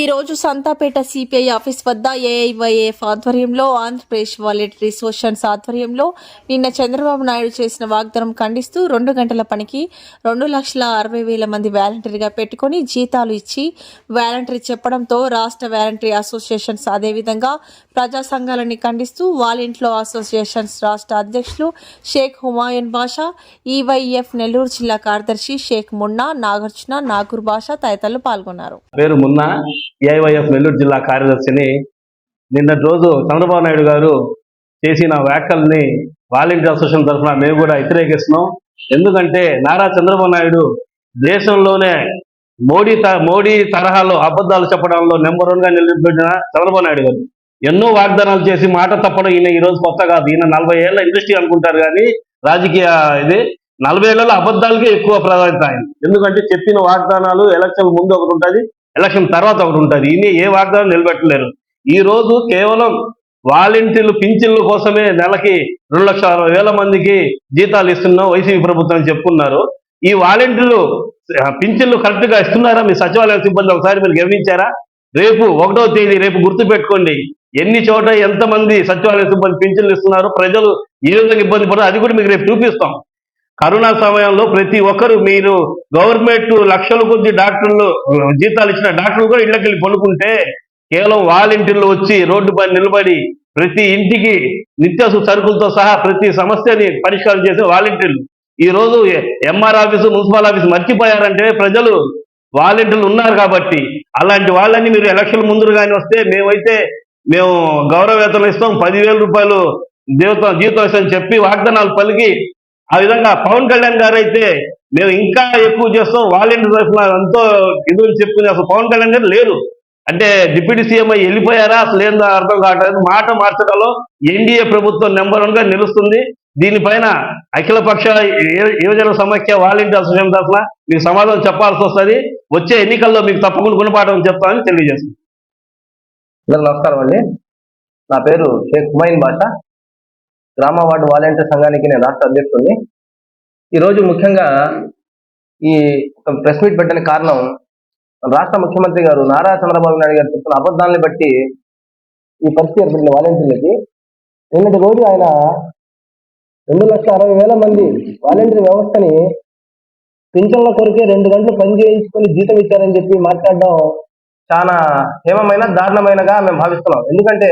ఈ రోజు Santhapeta CPI office వద్ద ఏఐవైఎఫ్ ఆధ్వర్యంలో ఆంధ్రప్రదేశ్ వాలంటరీ సోషన్స్ ఆధ్వర్యంలో నిన్న చంద్రబాబు నాయుడు చేసిన వాగ్దానం ఖండిస్తూ రెండు గంటల పనికి రెండు లక్షల అరవై వేల మంది వాలంటరీగా పెట్టుకొని జీతాలు ఇచ్చి వాలంటరీ చెప్పడంతో రాష్ట్ర వాలంటరీ అసోసియేషన్స్ అదేవిధంగా ప్రజా సంఘాలని ఖండిస్తూ వాలింట్లో అసోసియేషన్స్ రాష్ట్ర అధ్యక్షులు షేక్ హుమాయూన్ బాషా ఈవైఎఫ్ నెల్లూరు జిల్లా కార్యదర్శి షేక్ మున్నా నాగార్జున నాగూర్ బాషా తదితరులు పాల్గొన్నారు. పేరు మున్నా. ఏఐవైఎఫ్ నెల్లూరు జిల్లా కార్యదర్శిని నిన్నటి రోజు చంద్రబాబు నాయుడు గారు చేసిన వ్యాఖ్యల్ని వాలంటీర్ అసోసియేషన్ తరఫున మేము కూడా వ్యతిరేకిస్తున్నాం. ఎందుకంటే నారా చంద్రబాబు నాయుడు దేశంలోనే మోడీ త మోడీ తరహాలో అబద్ధాలు చెప్పడంలో నెంబర్ వన్గా నిలబెట్టిన చంద్రబాబు నాయుడు గారు. ఎన్నో వాగ్దానాలు చేసి మాట తప్పడం ఈయన ఈ రోజు కొత్త కాదు. ఈయన నలభై ఏళ్ళ ఇండస్ట్రీ అనుకుంటారు కానీ రాజకీయ ఇది నలభై ఏళ్ళలో అబద్ధాలకే ఎక్కువ ప్రాధాన్యత ఆయన ఎందుకంటే చెప్పిన వాగ్దానాలు ఎలక్షన్ ముందు ఒకటి ఉంటుంది. ఎలక్షన్ తర్వాత ఒకటి ఉంటుంది. ఈయన ఏ వాగ్దానం నిలబెట్టలేరు. ఈ రోజు కేవలం వాలంటీర్లు పింఛన్ల కోసమే నెలకి రెండు లక్షల అరవై వేల మందికి జీతాలు ఇస్తున్నాం వైసీపీ ప్రభుత్వం అని చెప్పుకున్నారు. ఈ వాలంటీర్లు పింఛన్లు కరెక్ట్గా ఇస్తున్నారా? మీ సచివాలయ సిబ్బంది ఒకసారి మీరు గమనించారా? రేపు ఒకటో తేదీ రేపు గుర్తు పెట్టుకోండి ఎన్ని చోట ఎంతమంది సచివాలయ సిబ్బంది పింఛన్లు ఇస్తున్నారు? ప్రజలు ఏ విధంగా ఇబ్బంది పడతారు అది కూడా మీకు రేపు చూపిస్తాం. కరోనా సమయంలో ప్రతి ఒక్కరు మీరు గవర్నమెంట్ లక్షల కొద్ది డాక్టర్లు జీతాలు ఇచ్చిన డాక్టర్లు కూడా ఇళ్ళకి వెళ్ళి పనుకుంటే కేవలం వాలంటీర్లు వచ్చి రోడ్డు పైన నిలబడి ప్రతి ఇంటికి నిత్యాసు సరుకులతో సహా ప్రతి సమస్యని పరిష్కారం చేసే వాలంటీర్లు. ఈ రోజు ఎంఆర్ ఆఫీసు మున్సిపల్ ఆఫీసు మర్చిపోయారంటే ప్రజలు వాలంటీర్లు ఉన్నారు కాబట్టి అలాంటి వాళ్ళని మీరు ఎలక్షన్ ముందు కానీ వస్తే మేమైతే మేము గౌరవ వేతనం ఇస్తాం. పదివేల రూపాయలు జీవితం జీతం ఇస్తామని చెప్పి వాగ్దానాలు పలికి ఆ విధంగా పవన్ కళ్యాణ్ గారు అయితే మేము ఇంకా ఎక్కువ చేస్తాం. వాలంటీర్ తరఫున ఎంతో ఇది చెప్పుకుని అసలు పవన్ కళ్యాణ్ గారు లేరు. అంటే డిప్యూటీ సీఎం అయ్యి వెళ్ళిపోయారా? అసలు ఏందో అర్థం కావట్లేదు. మాట మార్చడంలో ఎన్డీఏ ప్రభుత్వం నెంబర్ వన్గా నిలుస్తుంది. దీనిపైన అఖిలపక్ష యువ- యువజన సమాఖ్య వాలంటీర్ అసోసియేషన్ తరఫున మీకు సమాధానం చెప్పాల్సి వస్తుంది. వచ్చే ఎన్నికల్లో మీకు తప్పకుండా గుణపాఠం చెప్తామని తెలియజేస్తుంది నమస్కారం అండి. నా పేరు షేక్ హుమైన్ బాషా. గ్రామ వార్డు వాలంటీర్ సంఘానికి నేను రాష్ట్ర అధ్యక్షుడిని. ఈరోజు ముఖ్యంగా ఈ ప్రెస్ మీట్ పెట్టిన కారణం రాష్ట్ర ముఖ్యమంత్రి గారు నారా చంద్రబాబు నాయుడు గారు చెప్తున్న అబద్ధాలని బట్టి ఈ పరిస్థితి ఏర్పడిన వాలంటీర్లకి. నిన్నటి రోజు ఆయన రెండు లక్షల అరవై వేల మంది వాలంటీర్ వ్యవస్థని పింఛన్ల కొరికే రెండు గంటలు పని చేయించుకొని జీతం ఇచ్చారని చెప్పి మాట్లాడడం చాలా హేమమైన దారుణమైనగా మేము భావిస్తున్నాం. ఎందుకంటే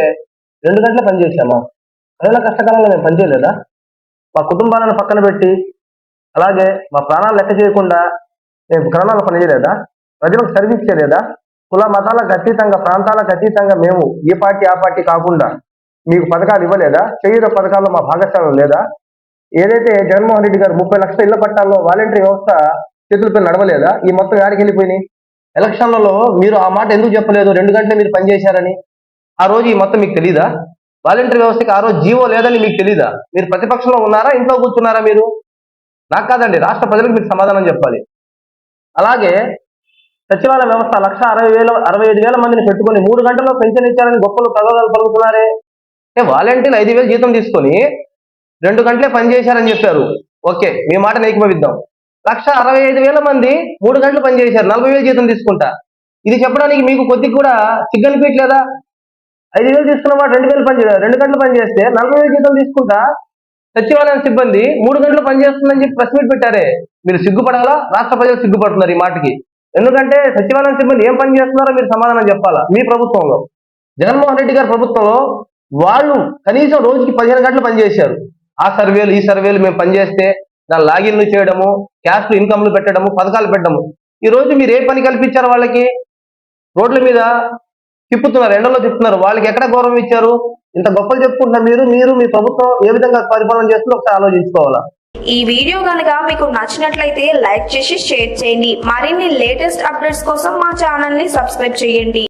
రెండు గంటలు పని చేశామా కష్టకాలంలో మేము పనిచేయలేదా? మా కుటుంబాలను పక్కన పెట్టి అలాగే మా ప్రాణాలు లెక్క చేయకుండా మేము కరోనాలో పనిచేయలేదా? ప్రజలకు సర్వీస్ చేయలేదా? కుల మతాలకు అతీతంగా ప్రాంతాలకు అతీతంగా మేము ఏ పార్టీ ఆ పార్టీ కాకుండా మీకు పథకాలు ఇవ్వలేదా? చేయుత పథకాల్లో మా భాగస్వామ్యం లేదా? ఏదైతే జగన్మోహన్ రెడ్డి గారు ముప్పై లక్షల ఇళ్ళ పట్టాల్లో వాలంటరీ వ్యవస్థ చేతులపై నడవలేదా? ఈ మొత్తం యాడికి వెళ్ళిపోయినాయి? ఎలక్షన్లలో మీరు ఆ మాట ఎందుకు చెప్పలేదు? రెండు గంటలు మీరు పనిచేశారని. ఆ రోజు ఈ మొత్తం మీకు తెలీదా? వాలంటరీ వ్యవస్థకి ఆ రోజు జీవో లేదని మీకు తెలీదా? మీరు ప్రతిపక్షంలో ఉన్నారా? ఇంట్లో కూర్చున్నారా మీరు? నాకు కాదండి రాష్ట్ర ప్రజలకు మీకు సమాధానం చెప్పాలి. అలాగే సచివాలయ వ్యవస్థ లక్ష అరవై వేల అరవై ఐదు వేల మందిని పెట్టుకొని మూడు గంటల్లో పెన్షన్ ఇచ్చారని గొప్పలు ప్రగోదాలు పలుకుతున్నారే అంటే వాలంటీర్లు ఐదు వేలు జీతం తీసుకొని రెండు గంటలే పనిచేశారని చెప్పారు. ఓకే మీ మాట ఏకీభవిద్దాం లక్ష అరవై ఐదు వేల మంది మూడు గంటలు పనిచేశారు నలభై వేలు జీతం తీసుకుంటా. ఇది చెప్పడానికి మీకు కొద్దిగా కూడా సిగ్గనిపించలేదా ఐదు వేలు తీసుకున్న వాడు రెండు వేలు పని రెండు గంటలు పని చేస్తే నలభై వేలు జీతం తీసుకుంటా? సచివాలయం సిబ్బంది మూడు గంటలు పనిచేస్తుందని చెప్పి ప్రెస్ మీట్ పెట్టారే. మీరు సిగ్గుపడాలా? రాష్ట్ర ప్రజలు సిగ్గుపడుతున్నారు ఈ మాటకి. ఎందుకంటే సచివాలయం సిబ్బంది ఏం పని చేస్తున్నారో మీరు సమాధానం చెప్పాలా? మీ ప్రభుత్వంలో. జగన్మోహన్ రెడ్డి గారి ప్రభుత్వంలో వాళ్ళు కనీసం రోజుకి పదిహేను గంటలు పనిచేశారు ఆ సర్వేలు ఈ సర్వేలు మేము పనిచేస్తే దాని లాగిన్లు చేయడము క్యాష్లు ఇన్కమ్లు పెట్టడము పథకాలు పెట్టడము. ఈ రోజు మీరు ఏ పని కల్పించారు వాళ్ళకి? రోడ్ల మీద తిప్పుతున్నారు ఎండలో తిప్పుతున్నారు. వాళ్ళకి ఎక్కడ గౌరవం ఇచ్చారు? ఇంత గొప్పలు చెప్పుకుంటున్నారు మీరు మీరు మీ ప్రభుత్వం ఏ విధంగా పరిపాలన చేస్తుందో ఒకసారి ఆలోచించుకోవాలా? ఈ వీడియో కనుక మీకు నచ్చినట్లయితే లైక్ చేసి షేర్ చేయండి. మరిన్ని లేటెస్ట్ అప్డేట్స్ కోసం మా ఛానల్ని సబ్స్క్రైబ్ చేయండి.